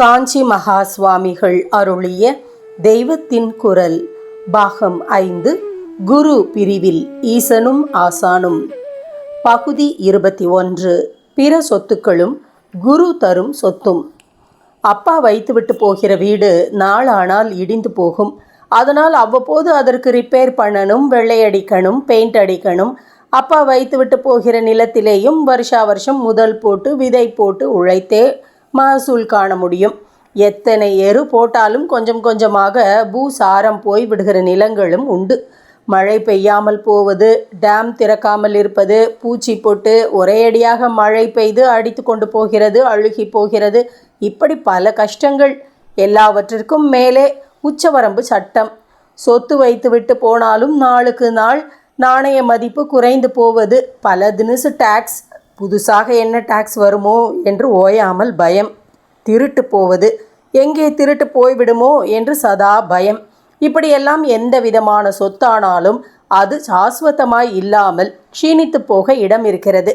காஞ்சி மகா சுவாமிகள் அருளிய தெய்வத்தின் குரல் பாகம் ஐந்து குரு பிரிவில் ஈசனும் ஆசானும். பகுதி இருபத்தி ஒன்று பிற சொத்துக்களும் குரு தரும் சொத்தும். அப்பா வைத்துவிட்டு போகிற வீடு நாளானால் இடிந்து போகும். அதனால் அவ்வப்போது அதற்கு ரிப்பேர் பண்ணணும் வெள்ளை அடிக்கணும் பெயிண்ட் அடிக்கணும். அப்பா வைத்துவிட்டு போகிற நிலத்திலேயும் வருஷா வருஷம் முதல் போட்டு விதை போட்டு உழைத்தே மகசூல் காண முடியும். எத்தனை எரு போட்டாலும் கொஞ்சம் கொஞ்சமாக பூசாரம் போய் விடுகிற நிலங்களும் உண்டு. மழை பெய்யாமல் போவது டேம் திறக்காமல் இருப்பது பூச்சி போட்டு ஒரேயடியாக மழை பெய்து அடித்து கொண்டு போகிறது அழுகி போகிறது இப்படி பல கஷ்டங்கள். எல்லாவற்றிற்கும் மேலே உச்சவரம்பு சட்டம். சொத்து வைத்துவிட்டு போனாலும் நாளுக்கு நாள் நாணய மதிப்பு குறைந்து போவது பல தினசு டேக்ஸ் புதுசாக என்ன டேக்ஸ் வருமோ என்று ஓயாமல் பயம். திருட்டு போவது. எங்கே திருட்டு போய்விடுமோ என்று சதா பயம். இப்படியெல்லாம் எந்த விதமான சொத்தானாலும் அது சாஸ்வதமாய் இல்லாமல் க்ஷீணித்து போக இடம் இருக்கிறது.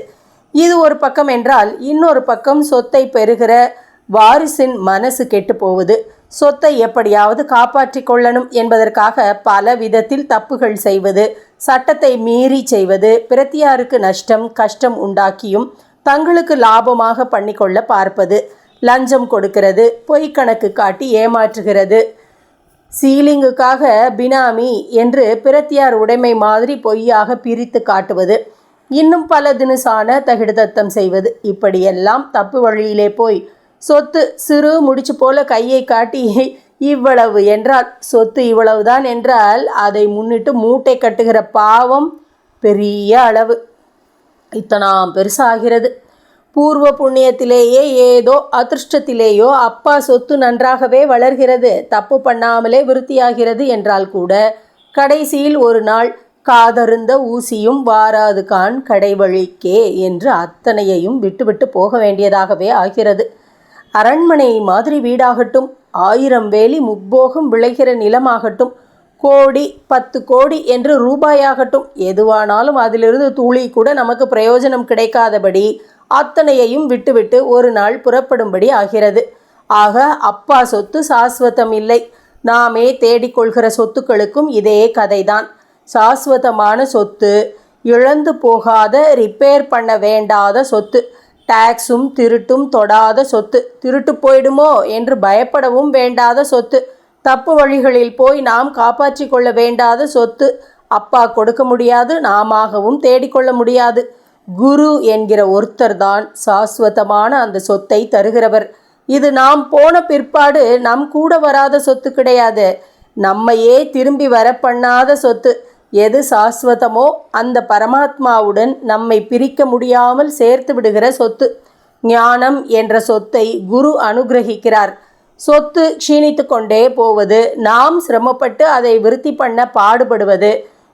இது ஒரு பக்கம் என்றால் இன்னொரு பக்கம் சொத்தை பெறுகிற வாரிசின் மனசு கெட்டு போவது. சொத்தை எப்படியாவது காப்பாற்றி கொள்ளணும் என்பதற்காக பல விதத்தில் தப்புகள் செய்வது சட்டத்தை மீறி செய்வது பிரத்தியாருக்கு நஷ்டம் கஷ்டம் உண்டாக்கியும் தங்களுக்கு லாபமாக பண்ணிக்கொள்ள பார்ப்பது லஞ்சம் கொடுக்கிறது பொய் கணக்கு காட்டி ஏமாற்றுகிறது. சீலிங்குக்காக பினாமி என்று பிரத்தியார் உடைமை மாதிரி பொய்யாக பிரித்து காட்டுவது இன்னும் பல தினுசான தகிடுதத்தம் செய்வது இப்படியெல்லாம் தப்பு வழியிலே போய் சொத்து சிறு முடிச்சு போல கையை காட்டி இவ்வளவு என்றால் சொத்து இவ்வளவுதான் என்றால் அதை முன்னிட்டு மூட்டை கட்டுகிற பாவம் பெரிய அளவு. இத்தனாம் பெருசாகிறது. பூர்வ புண்ணியத்திலேயே ஏதோ அதிர்ஷ்டத்திலேயோ அப்பா சொத்து நன்றாகவே வளர்கிறது. தப்பு பண்ணாமலே விருத்தியாகிறது என்றால் கூட கடைசியில் ஒரு நாள் காதருந்த ஊசியும் வாராது கான் கடைவழிக்கே என்று அத்தனையையும் விட்டுவிட்டு போக வேண்டியதாகவே ஆகிறது. அரண்மனை மாதிரி வீடாகட்டும் ஆயிரம் வேலி முப்போகம் விளைகிற நிலமாகட்டும் கோடி பத்து கோடி என்று ரூபாயாகட்டும் எதுவானாலும் அதிலிருந்து துளி கூட நமக்கு பிரயோஜனம் கிடைக்காதபடி அத்தனையையும் விட்டுவிட்டு ஒரு நாள் புறப்படும்படி ஆகிறது. ஆக அப்பா சொத்து சாஸ்வதம் இல்லை. நாமே தேடிக்கொள்கிற சொத்துக்களுக்கும் இதே கதைதான். சாஸ்வதமான சொத்து இழந்து போகாத ரிப்பேர் பண்ண வேண்டாத சொத்து. டாக்ஸும் திருட்டும் தொடாத சொத்து. திருட்டு போயிடுமோ என்று பயப்படவும் வேண்டாத சொத்து. தப்பு வழிகளில் போய் நாம் காப்பாற்றி கொள்ள வேண்டாத சொத்து. அப்பா கொடுக்க முடியாது நாமாகவும் தேடிக்கொள்ள முடியாது. குரு என்கிற ஒருத்தர் தான் சாஸ்வதமான அந்த சொத்தை தருகிறவர். இது நாம் போன பிற்பாடு நம் கூட வராத சொத்து கிடையாது. நம்மையே திரும்பி வர பண்ணாத சொத்து. எது சாஸ்வதமோ அந்த பரமாத்மாவுடன் நம்மை பிரிக்க முடியாமல் சேர்த்து விடுகிற சொத்து. ஞானம் என்ற சொத்தை குரு அனுகிரகிக்கிறார். சொத்து க்ஷீணித்து கொண்டே போவது நாம் சிரமப்பட்டு அதை விருத்தி பண்ண பாடுபடுவது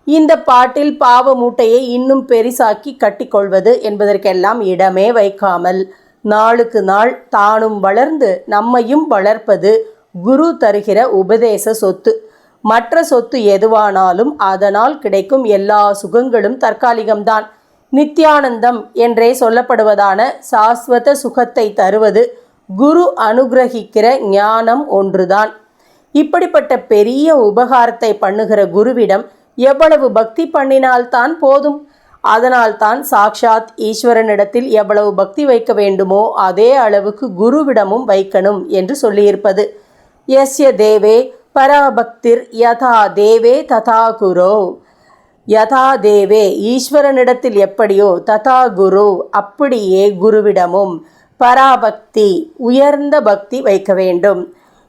இந்த பாட்டில் பாவ மூட்டையை இன்னும் பெரிசாக்கி கட்டிக்கொள்வது என்பதற்கெல்லாம் இடமே வைக்காமல் நாளுக்கு நாள் தானும் வளர்ந்து நம்மையும் வளர்ப்பது குரு தருகிற உபதேச சொத்து. மற்ற சொத்து எதுவானாலும் அதனால் கிடைக்கும் எல்லா சுகங்களும் தற்காலிகம்தான். நித்யானந்தம் என்றே சொல்லப்படுவதான சாஸ்வத சுகத்தை தருவது குரு அனுகிரகிக்கிற ஞானம் ஒன்றுதான். இப்படிப்பட்ட பெரிய உபகாரத்தை பண்ணுகிற குருவிடம் எவ்வளவு பக்தி பண்ணினால்தான் போதும்? அதனால்தான் சாக்ஷாத் ஈஸ்வரனிடத்தில் எவ்வளவு பக்தி வைக்க வேண்டுமோ அதே அளவுக்கு குருவிடமும் வைக்கணும் என்று சொல்லியிருப்பது. எஸ்ய தேவே பராபக்திர் யதா தேவே ததா குரோ. யதா தேவே ஈஸ்வரனிடத்தில் எப்படியோ ததா குரு அப்படியே குருவிடமும் பராபக்தி உயர்ந்த பக்தி வைக்க வேண்டும்.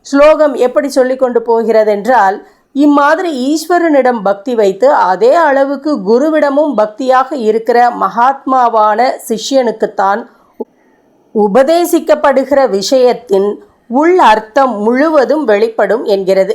ஸ்லோகம் எப்படி சொல்லிக்கொண்டு போகிறதென்றால் இம்மாதிரி ஈஸ்வரனிடம் பக்தி வைத்து அதே அளவுக்கு குருவிடமும் பக்தியாக இருக்கிற மகாத்மாவான சிஷ்யனுக்குத்தான் உபதேசிக்கப்படுகிற விஷயத்தின் உள் அர்த்தம் முழுவதும் வெளிப்படும் என்கிறது.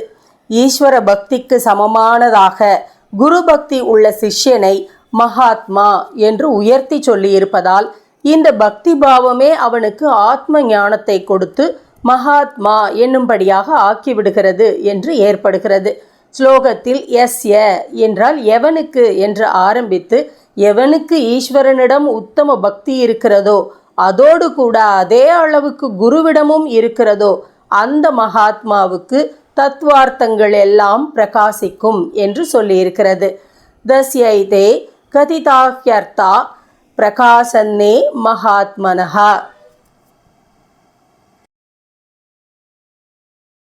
ஈஸ்வர பக்திக்கு சமமானதாக குரு பக்தி உள்ள சிஷ்யனை மகாத்மா என்று உயர்த்தி சொல்லியிருப்பதால் இந்த பக்தி பாவமே அவனுக்கு ஆத்ம ஞானத்தை கொடுத்து மகாத்மா என்னும்படியாக ஆக்கிவிடுகிறது என்று ஏற்படுகிறது. ஸ்லோகத்தில் எஸ் ய என்றால் எவனுக்கு என்று ஆரம்பித்து எவனுக்கு ஈஸ்வரனிடம் உத்தம பக்தி இருக்கிறதோ அதோடு கூட அதே அளவுக்கு குருவிடமும் இருக்கிறதோ அந்த மகாத்மாவுக்கு தத்துவார்த்தங்கள் எல்லாம் பிரகாசிக்கும் என்று சொல்லியிருக்கிறது. தஸ்யைதே கதிதாஹ்யர்த்தா பிரகாசன்னே மகாத்மனஹா.